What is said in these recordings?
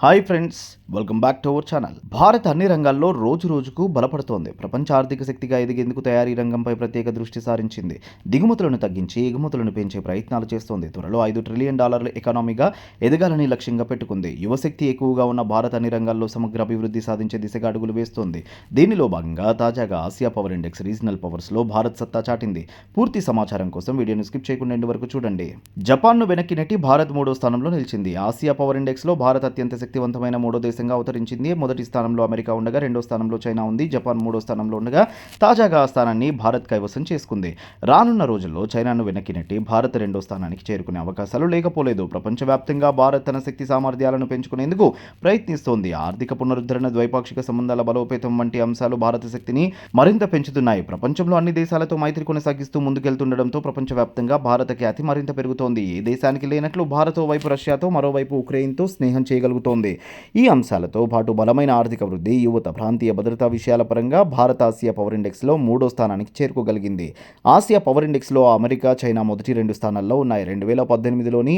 Hi friends welcome back to our channel. Bharat అన్ని రంగాల్లో రోజు రోజుకు బలపడుతోంది. ప్రపంచ ఆర్థిక శక్తిగా ఎదిగేందుకు తయారీ రంగంపై ప్రత్యేక దృష్టి సారించింది. దిగుమతులను తగ్గించి ఎగుమతులను పెంచే ప్రయత్నాలు చేస్తోంది. త్వరలో ఐదు ట్రిలియన్ డాలర్ల ఎకానమీగా ఎదగాలని లక్ష్యంగా పెట్టుకుంది. యువశక్తి ఎక్కువగా ఉన్న భారత్ అన్ని రంగాల్లో సమగ్ర అభివృద్ధి సాధించే దిశగా అడుగులు వేస్తోంది. దీనిలో భాగంగా తాజాగా ఆసియా పవర్ ఇండెక్స్ రీజనల్ పవర్స్లో భారత్ సత్తా చాటింది. పూర్తి సమాచారం కోసం వీడియోను స్కిప్ చేయకుండా వరకు చూడండి. జపాన్ను వెనక్కి నెట్టి భారత్ మూడో స్థానంలో నిలిచింది. ఆసియా పవర్ ఇండెక్స్లో భారత్ అత్యంత శక్తివంతమైన మూడో దేశం దేశంగా అవతరించింది. మొదటి స్థానంలో అమెరికా ఉండగా రెండో స్థానంలో చైనా ఉంది. జపాన్ మూడో స్థానంలో ఉండగా తాజాగా ఆ స్థానాన్ని భారత్ కైవసం చేసుకుంది. రానున్న రోజుల్లో చైనాను వెనక్కి నెట్టి భారత్ రెండో స్థానానికి చేరుకునే అవకాశాలు లేకపోలేదు. ప్రపంచవ్యాప్తంగా భారత్ తన శక్తి సామర్థ్యాలను పెంచుకునేందుకు ప్రయత్నిస్తోంది. ఆర్థిక పునరుద్ధరణ ద్వైపాక్షిక సంబంధాల బలోపేతం వంటి అంశాలు భారత శక్తిని మరింత పెంచుతున్నాయి. ప్రపంచంలో అన్ని దేశాలతో మైత్రి కొనసాగిస్తూ ముందుకెళ్తుండడంతో ప్రపంచవ్యాప్తంగా భారత ఖ్యాతి మరింత పెరుగుతోంది. ఏ దేశానికి లేనట్లు భారత్ వైపు రష్యాతో మరోవైపు ఉక్రెయిన్తో స్నేహం చేయగలుగుతోంది. ఈ అంశాలతో పాటు బలమైన ఆర్థిక వృద్ధి యువత ప్రాంతీయ భద్రతా విషయాల పరంగా భారత్ ఆసియా పవర్ ఇండెక్స్లో మూడో స్థానానికి చేరుకోగలిగింది. ఆసియా పవర్ ఇండెక్స్లో అమెరికా చైనా మొదటి రెండు స్థానాల్లో ఉన్నాయి. రెండు వేల పద్దెనిమిదిలోని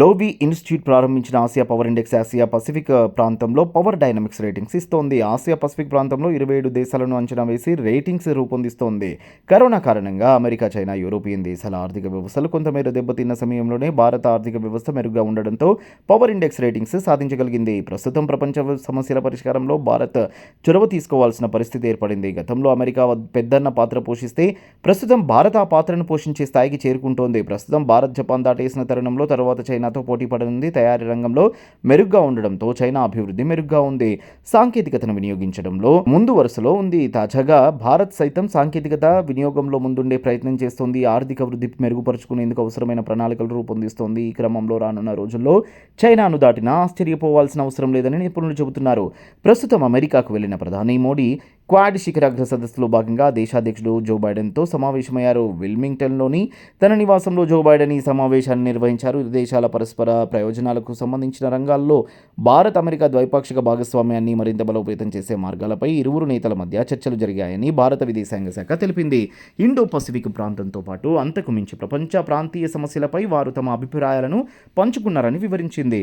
లోవి ఇన్స్టిట్యూట్ ప్రారంభించిన Asia power index Asia Pacific ప్రాంతంలో పవర్ డైనమిక్స్ రేటింగ్స్ ఇస్తోంది. ఆసియా పసిఫిక్ ప్రాంతంలో ఇరవై ఏడు దేశాలను అంచనా వేసి రేటింగ్స్ రూపొందిస్తోంది. కరోనా కారణంగా అమెరికా చైనా యూరోపియన్ దేశాల ఆర్థిక వ్యవస్థలు కొంతమేర దెబ్బతిన్న సమయంలోనే భారత ఆర్థిక వ్యవస్థ మెరుగ్గా ఉండడంతో పవర్ ఇండెక్స్ రేటింగ్స్ సాధించగలిగింది. ప్రస్తుతం ప్రపంచ సమస్యల పరిష్కారంలో భారత్ చొరవ తీసుకోవాల్సిన పరిస్థితి ఏర్పడింది. గతంలో అమెరికా పెద్దన్న పాత్ర పోషిస్తే ప్రస్తుతం భారత్ ఆ పాత్రను పోషించే స్థాయికి చేరుకుంటోంది. ప్రస్తుతం భారత్ జపాన్ దాటేసిన తరుణంలో తర్వాత చైనాతో పోటీ పడనుంది. తయారీ రంగంలో మెరుగ్గా ఉండడంతో చైనా అభివృద్ధి మెరుగ్గా ఉంది. సాంకేతికతను వినియోగించడంలో ముందు వరుసలో ఉంది. తాజాగా భారత్ సైతం సాంకేతికత వినియోగంలో ముందుండే ప్రయత్నం చేస్తోంది. ఆర్థిక వృద్ధి మెరుగుపరుచుకునేందుకు అవసరమైన ప్రణాళికలు రూపొందిస్తోంది. ఈ క్రమంలో రానున్న రోజుల్లో చైనాను దాటినా ఆశ్చర్యపోవాల్సిన అవసరం లేదని నిపుణులు చెబుతున్నారు. ప్రస్తుతం అమెరికాకు వెళ్ళిన ప్రధాని మోడీ క్వాడ్ శిఖరాగ్ర సదస్సులో భాగంగా దేశాధ్యక్షుడు జో బైడెన్తో సమావేశమయ్యారు. విల్మింగ్టన్లోని తన నివాసంలో జో బైడెన్ ఈ సమావేశాన్ని నిర్వహించారు. ఇరు దేశాల పరస్పర ప్రయోజనాలకు సంబంధించిన రంగాల్లో భారత్ అమెరికా ద్వైపాక్షిక భాగస్వామ్యాన్ని మరింత బలోపేతం చేసే మార్గాలపై ఇరువురు నేతల మధ్య చర్చలు జరిగాయని భారత విదేశాంగ శాఖ తెలిపింది. ఇండో పసిఫిక్ ప్రాంతంతో పాటు అంతకు మించి ప్రపంచ ప్రాంతీయ సమస్యలపై వారు తమ అభిప్రాయాలను పంచుకున్నారని వివరించింది.